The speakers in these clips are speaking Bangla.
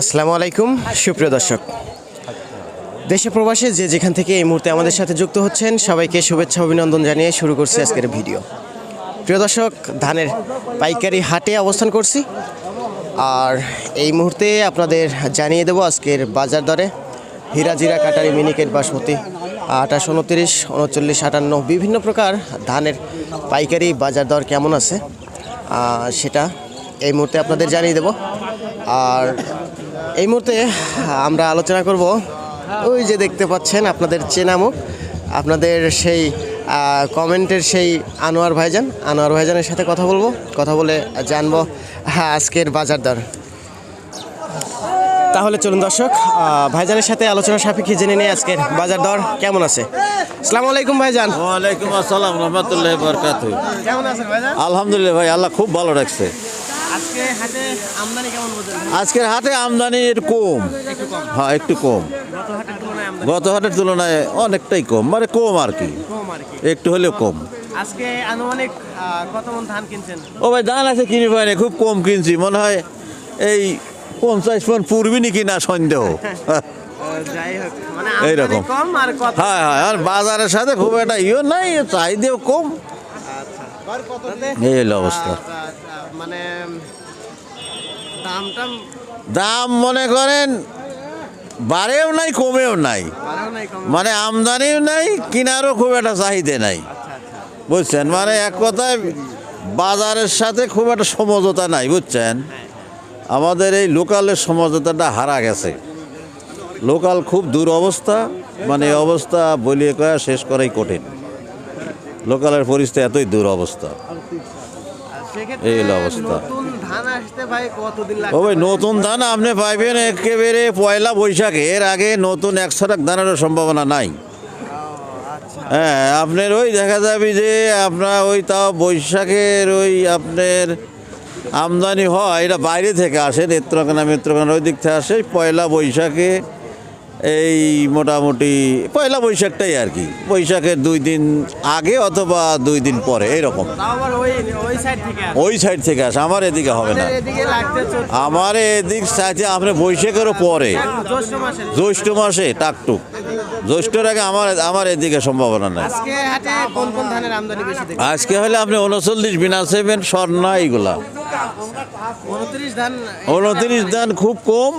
আসসালামু আলাইকুম, সুপ্রিয় দর্শক। দেশে প্রবাসে যে যেখান থেকে এই মুহূর্তে আমাদের সাথে যুক্ত হচ্ছেন, সবাইকে শুভেচ্ছা, অভিনন্দন জানিয়ে শুরু করছি আজকের ভিডিও। প্রিয় দর্শক, ধানের পাইকারি হাটে অবস্থান করছি। আর এই মুহূর্তে আপনাদের জানিয়ে দেবো আজকের বাজার দরে। হীরা জিরা কাটারি, মিনিকেট, বাসমতি, আঠাশ, উনত্রিশ, উনচল্লিশ, আটান্ন, বিভিন্ন প্রকার ধানের পাইকারি বাজার দর কেমন আছে? সেটা এই মুহূর্তে আপনাদের জানিয়ে দেব। আর এই মুহূর্তে আমরা আলোচনা করব ওই যে দেখতে পাচ্ছেন আপনাদের চেনা মুখ আপনাদের সেই কমেন্টের সেই আনোয়ার ভাইজান। আনোয়ার ভাইজানের সাথে কথা বলব কথা বলে জানব হ্যাঁ আজকের বাজার দর। তাহলে চলুন দর্শক ভাইজানের সাথে আলোচনা সাপেক্ষে জেনে নিয়ে আজকের বাজার দর কেমন আছে। আসসালামু আলাইকুম ভাইজান। ওয়ালাইকুম আসসালাম রহমতুল্লাহ বরকাত কেমন আছেন ভাইজান? আলহামদুলিল্লাহ ভাই আল্লাহ খুব ভালো রাখছে। আজকের হাটে আমদানি কম। হ্যাঁ একটু কম। গত হাটের তুলনায় অনেকটাই কম মানে কম আর কি। একটু হলেও কম। আজকে আনুমানিক কত মন ধান কিনছেন? ও ভাই ধান আছে কিনি পাই খুব কম কিনছি। মনে হয় এই পঞ্চাশ মন পূর্বই নাকি না সন্দেহ মানে এইরকম। হ্যাঁ হ্যাঁ আর বাজারের সাথে খুব একটা ইয়ে নাই চাহিদাও কম। তাতে, এই হলো অবস্থা। মানে দামটা দাম মনে করেন বাড়েও নাই কমেও নাই। মানে আমদানিও নাই কিনারও খুব একটা চাহিদা নাই। বুঝছেন? মানে এক কথায় বাজারের সাথে খুব একটা সমঝোতা নাই বুঝছেন? আমাদের এই লোকালের সমঝোতাটা হারা গেছে। লোকাল খুব দূর অবস্থা মানে অবস্থা বলিয়ে কয়া শেষ করাই কঠিন। লোকালের পরিস্থিতি এতই দূর অবস্থা এই হলো অবস্থা। নতুন ধান আসতে ভাই কতদিন ও ভাই নতুন ধান আপনি পাইবেন একেবারে পয়লা বৈশাখে। এর আগে নতুন ধানের সম্ভাবনা নাই। হ্যাঁ আপনার ওই দেখা যাবে যে আপনার ওই তাও বৈশাখের ওই আপনার আমদানি হয় এটা বাইরে থেকে আসে নেত্রকোনা নেত্রকোনা ওই দিক থেকে আসে পয়লা বৈশাখে এই মোটামুটি পয়লা বৈশাখটাই আর কি। বৈশাখের দুই দিন আগে অথবা দুই দিন পরে আবার ওই সাইড থেকে আসে। আমার এদিকে হবে না। আমার এদিক সাইডে আপনার বৈশাখেরও পরে। জ্যৈষ্ঠ মাসে টাকটুক। জ্যৈষ্ঠের আগে আমার আমার এদিকে সম্ভাবনা নাই। আজকে হলে আপনি উনচল্লিশ বিনা সেভেন স্বর্ণা এইগুলা। উনত্রিশ ধান উনত্রিশ দান খুব কম।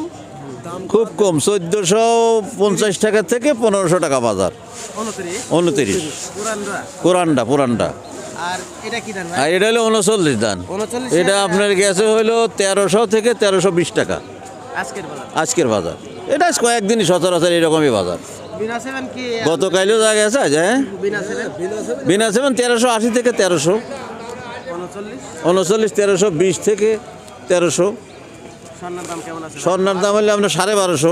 খুব কম চোদ্দোশো পঞ্চাশ টাকা থেকে পনেরোশো টাকা বাজার। উনত্রিশ। পুরানরা পুরানটা আর এটা হলো উনচল্লিশ দান। এটা আপনার গেছে হলো তেরোশো থেকে তেরোশো বিশ টাকা। আজকের বাজার? এটা কয়েকদিনই সচরাচর এরকমই বাজার। গতকালও যা গেছে আজ হ্যাঁ? বিনা সেভেন? বিনা সেভেন তেরোশো আশি থেকে তেরোশো। উনচল্লিশ। উনচল্লিশ তেরোশো বিশ থেকে তেরোশো। স্বর্ণের দাম হলে আপনার সাড়ে বারোশো।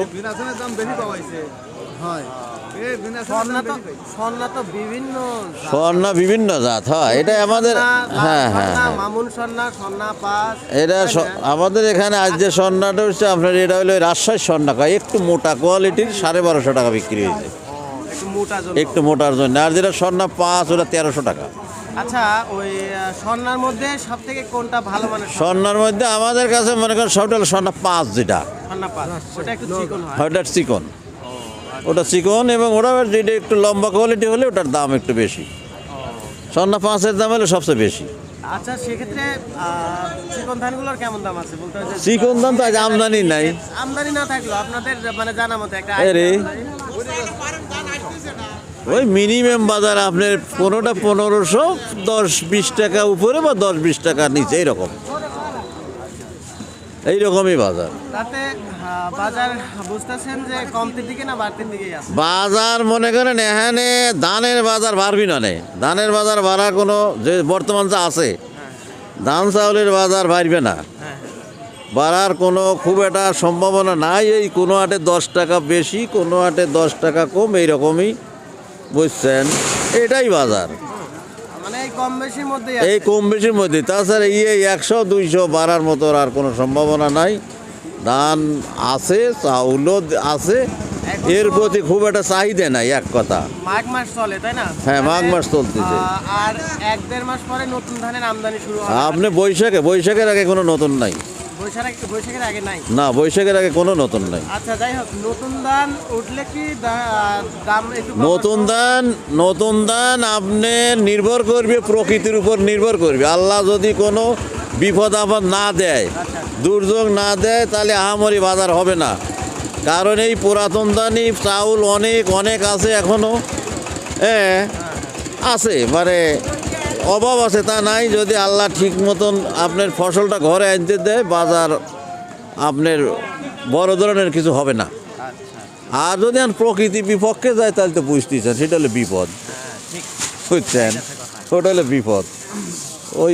স্বর্ণা তো স্বর্ণা তো বিভিন্ন জাত। স্বর্ণা বিভিন্ন জাত হয়। এটা আমাদের হ্যাঁ হ্যাঁ মামুন স্বর্ণা স্বর্ণা এটা আমাদের এখানে আজ যে স্বর্ণাটা হচ্ছে আপনার এটা হলো রাজশাহী স্বর্ণা। কয় একটু মোটা কোয়ালিটির সাড়ে বারোশো টাকা বিক্রি হয়েছে। একটু মোটা জন্য। একটু মোটার জন্য। আর যেটা স্বর্ণা পাঁচ ওটা তেরোশো টাকা। আচ্ছা ওই স্বর্ণার মধ্যে সব থেকে কোনটা ভালো স্বর্ণ? স্বর্ণার মধ্যে আমাদের কাছে মনে করেন সবটা হলো স্বর্ণা পাঁচ যেটা। স্বর্ণা পাস ওটা একটু চিকন হয়। ওটা চিকন। ওটা চিকন এবং ওটা যেটা একটু লম্বা কোয়ালিটি হলে ওটার দাম একটু বেশি। স্বর্ণা পাঁচের দাম হলো সবচেয়ে বেশি। আচ্ছা সেক্ষেত্রে চিকন ধানগুলোর কেমন দাম আছে? বলতে হয় চিকন দাম তো আজ আমদানি নাই। আমদানি না থাকলেও আপনাদের মানে জানা মতো একটা ওই মিনিমাম বাজার আপনার পনেরোটা পনেরোশো দশ বিশ টাকা উপরে বা দশ বিশ টাকার নিচে এইরকম। এইরকমই বাজার। বাজার মনে করেন এখানে ধানের বাজার বাড়বি না নে। ধানের বাজার বাড়া কোনো যে বর্তমান যা আছে ধান চাউলের বাজার বাড়বে না। হ্যাঁ বাড়ার কোনো খুব একটা সম্ভাবনা নাই এই কোনো হাটে দশ টাকা বেশি কোনো হাটে দশ টাকা কম এইরকমই বুঝছেন? এটাই বাজার। মানে এই কম বেশির মধ্যে তাছাড়া ইয়ে একশো দুইশো বাড়ার মতো আর কোনো সম্ভাবনা নাই। ধান আছে চাউলও আছে। এর প্রতি খুব একটা চাহিদা নাই এক কথা। মাঘ মাস চলে তাই না? হ্যাঁ, মাঘ মানে, মাস চলতেছে। আর এক দেড় মাস পরে নতুন ধানের আমদানি শুরু আপনি বৈশাখে বৈশাখের আগে কোনো নতুন নাই। বৈশাখের আগে নাই? না বৈশাখের আগে কোনো নতুন নাই। আচ্ছা যাই হোক নতুন ধান উঠলে কি দাম নতুন ধান নতুন ধান আপনার নির্ভর করবে প্রকৃতির উপর নির্ভর করবে। আল্লাহ যদি কোনো বিপদ আপদ না দেয় আচ্ছা। দুর্যোগ না দেয় তাহলে আহামরি বাজার হবে না। কারণ এই পুরাতন দানি চাউল অনেক অনেক আছে এখনও। হ্যাঁ। আছে মানে অভাব আছে তা নাই। যদি আল্লাহ ঠিক মতন আপনার ফসলটা ঘরে আনতে দেয় বাজার আপনার বড় ধরনের কিছু হবে না। আচ্ছা। আর যদি প্রকৃতি বিপক্ষে যায় তাহলে তো বুঝতেছেন সেটা হলো বিপদ। হ্যাঁ বুঝছেন ওটা হলো বিপদ। ওই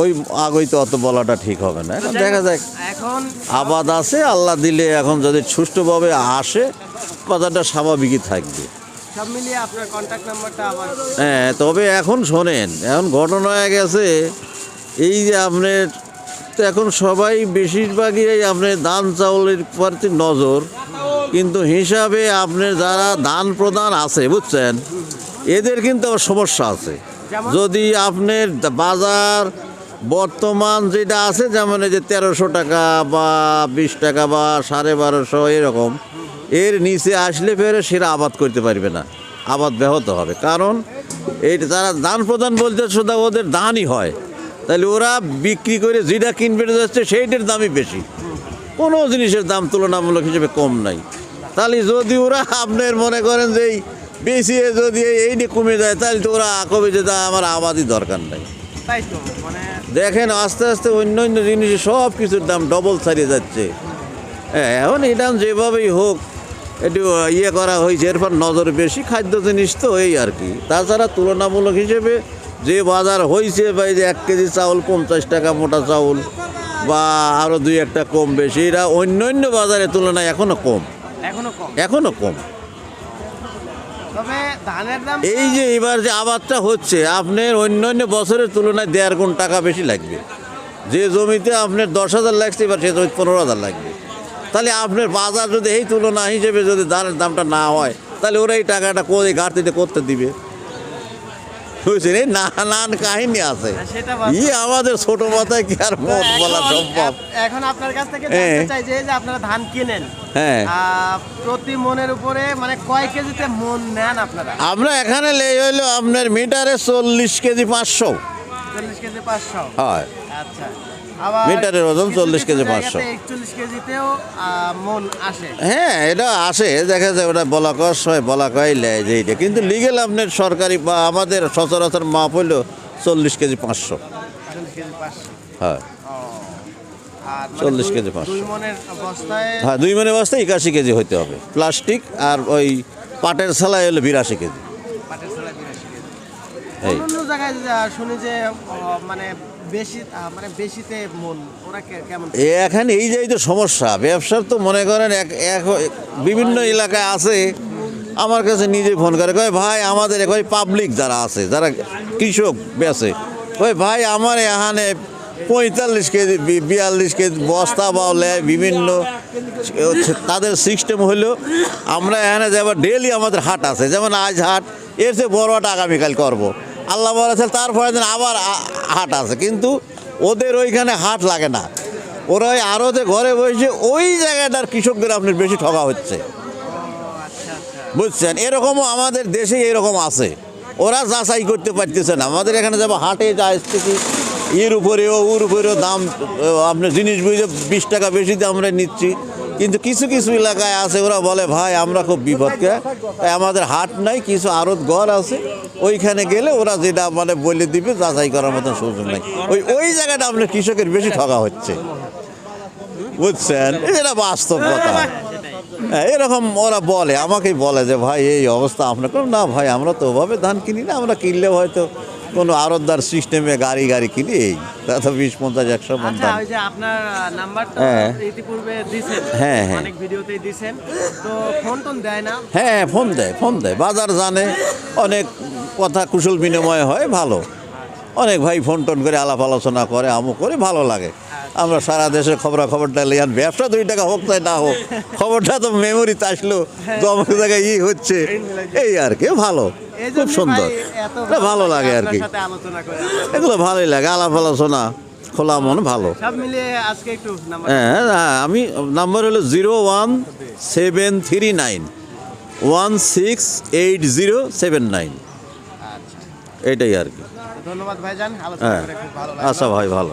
ওই আগেই তো অত বলাটা ঠিক হবে না। এখন দেখা যাক। এখন আবাদ আছে আল্লাহ দিলে এখন যদি সুষ্ঠুভাবে আসে বাজারটা স্বাভাবিকই থাকবে। সব মিলিয়ে আপনার কন্ট্যাক্ট নাম্বারটা আবার। হ্যাঁ তবে এখন শোনেন এখন ঘটনা হয়ে গেছে এই যে আপনার তো এখন সবাই বেশিরভাগই আপনার ধান চাউলের প্রতি নজর কিন্তু হিসাবে আপনার যারা দান প্রদান আছে বুঝছেন এদের কিন্তু আবার সমস্যা আছে। যদি আপনার বাজার বর্তমান যেটা আছে যেমন এই যে তেরোশো টাকা বা বিশ টাকা বা সাড়ে বারোশো এরকম এর নিচে আসলে ফেরে সেটা আবাদ করতে পারবে না। আবাদ ব্যাহত হবে। কারণ এই তারা দান প্রদান বলতে শুধু ওদের দানই হয়। তাহলে ওরা বিক্রি করে যেটা কিনবে যাচ্ছে সেইটার দামই বেশি। কোনো জিনিসের দাম তুলনামূলক হিসেবে কম নাই। তাহলে যদি ওরা আপনার মনে করেন যে এই বেশি যদি এই- নিয়ে কমে যায় তাহলে তো ওরা কবে যে "দা, আমার আবাদই দরকার নাই। তাই তো মানে দেখেন আস্তে আস্তে অন্য অন্য জিনিসের সব কিছুর দাম ডবল ছাড়িয়ে যাচ্ছে। হ্যাঁ এখন এটা যেভাবেই হোক একটু ইয়ে করা হয়েছে। এরপর নজর বেশি খাদ্য জিনিস তো এই আর কি। তাছাড়া তুলনামূলক হিসেবে যে বাজার হয়েছে বা এই যে এক কেজি চাউল পঞ্চাশ টাকা মোটা চাউল বা আরও দুই একটা কম বেশি এরা অন্য অন্য বাজারের তুলনায় এখনও কম। এখনও কম? তবে ধানের দাম এই যে এবার যে আবাদটা হচ্ছে আপনার অন্য অন্য বছরের তুলনায় দেড় গুণ টাকা বেশি লাগবে। যে জমিতে আপনার দশ হাজার লাগছে এবার সে জমি পনেরো হাজার লাগবে। তাহলে আপনার বাজার যদি এই তুলনা হিসেবে যদি ধানের দামটা না হয় তাহলে ওরা এই টাকাটা করে ঘাটতিতে করতে দিবে? বুঝছেন? এই নানান কাহিনী আছে। সেটা ই আমাদের ছোট মাথায় কি আর মত বলা সম্ভব। এখন আপনার কাছ থেকে হ্যাঁ। জানতে চাই যে আপনারা ধান কিনেন হ্যাঁ। প্রতি মনের উপরে মানে কয় কেজিতে মন নেন আপনারা? আমরা এখানে লেই হইল আপনার মিটারে চল্লিশ কেজি পাঁচশো। চল্লিশ কেজি পাঁচশো। হয়। আচ্ছা। মিটারের ওজন 40 কেজি কিছু 500 জায়গাতে 41 কেজিতেও আহ, মন আসে। হ্যাঁ এটা আসে দেখা যায় ওটা বলা কস হয় বলা কয় লেয় যে এইটা কিন্তু লিগেল আপনার সরকারি বা আমাদের সচরাচর মাপ হইল চল্লিশ কেজি পাঁচশো। হ্যাঁ চল্লিশ কেজি পাঁচশো। হ্যাঁ। আর মানে 40 দুই- কেজি 500 দুই মনের বস্তায় মানে একাশি কেজি হইতে হবে। প্লাস্টিক আর ওই পাটের সেলাই হলো বিরাশি কেজি। এই। জায়গায় শুনি যে মানে বেশি মানে এই যে, এই তো সমস্যা, ব্যবসার তো মনে করেন এক এক বিভিন্ন এলাকায় আছে আমার কাছে নিজে ফোন করে, কয়, ভাই, আমাদের ওই পাবলিক যারা আছে, যারা কৃষক বেছে ওই ভাই, আমার এখানে পঁয়তাল্লিশ কেজি বিয়াল্লিশ কেজি বস্তা বাউলে বিভিন্ন তাদের সিস্টেম হলো, আমরা এখানে যাবার ডেলি আমাদের হাট আছে, যেমন আজ হাট, এর চেয়ে বড় আগামীকাল করব। আল্লাহ বলেছে তারপরে দিন আবার হাট আছে, কিন্তু ওদের ওইখানে হাট লাগে না। ওরা ওই আরতে ঘরে বসে ওই জায়গাটার কৃষকদের আপনার বেশি ঠকা হচ্ছে। বুঝছেন? এরকমও আমাদের দেশে এরকম আছে। ওরা যাচাই করতে পারতেছে না। আমাদের এখানে যাব হাটে যা স্থিতি, এর উপরেও, ওর উপরেও দাম আপনার জিনিস বুঝে বিশ টাকা বেশি দিয়ে আমরা নিচ্ছি কিন্তু কিছু কিছু এলাকায় আছে ওরা বলে ভাই আমরা খুব বিপদকে। আমাদের হাট নাই কিছু আড়ত ঘর আছে। ওইখানে গেলে ওরা যেটা মানে বলে দিবে যাচাই করার মতন সুযোগ নাই। ওই ওই জায়গাটা আপনার কৃষকের বেশি ঠকা হচ্ছে। বুঝছেন? এটা বাস্তব কথা। হ্যাঁ, এরকম ওরা বলে আমাকেই বলে যে ভাই এই অবস্থা আপনার না ভাই আমরা তো ওভাবে ধান কিনি না আমরা কিনলে হয়তো কোনো আরতদার সিস্টেমে গাড়ি গাড়ি কিনি এই তা তো বিশ পঞ্চাশ একশো মন আচ্ছা ওই যে আপনার নাম্বারটা হ্যাঁ। ইতিপূর্বে হ্যাঁ, হ্যাঁ। অনেক ভিডিওতেই দিছেন। তো ফোন টোন দেয় না? হ্যাঁ হ্যাঁ, ফোন দেয় ফোন দেয়। বাজার জানে অনেক কথা কুশল বিনিময় হয় ভালো। অনেক ভাই ফোন টোন করে আলাপ আলোচনা করে আমও করে ভালো লাগে। আমরা সারা দেশের খবরা খবরটা লিয়ান ব্যবসা দুই টাকা হোক তাই না হোক খবরটা তো মেমোরিতে আসলো তো আমার জায়গায় ই হচ্ছে। এই আর কি ভালো খুব সুন্দর। ভালো লাগে আর কি। এগুলো ভালোই লাগে আলাপ আলোচনা খোলা মন ভালো। নাম্বার হ্যাঁ হ্যাঁ, আমি নাম্বার হলো zero one seven three nine one six eight zero seven nine এটাই আর কি। ধন্যবাদ ভাইজান হ্যাঁ আচ্ছা ভাই ভালো।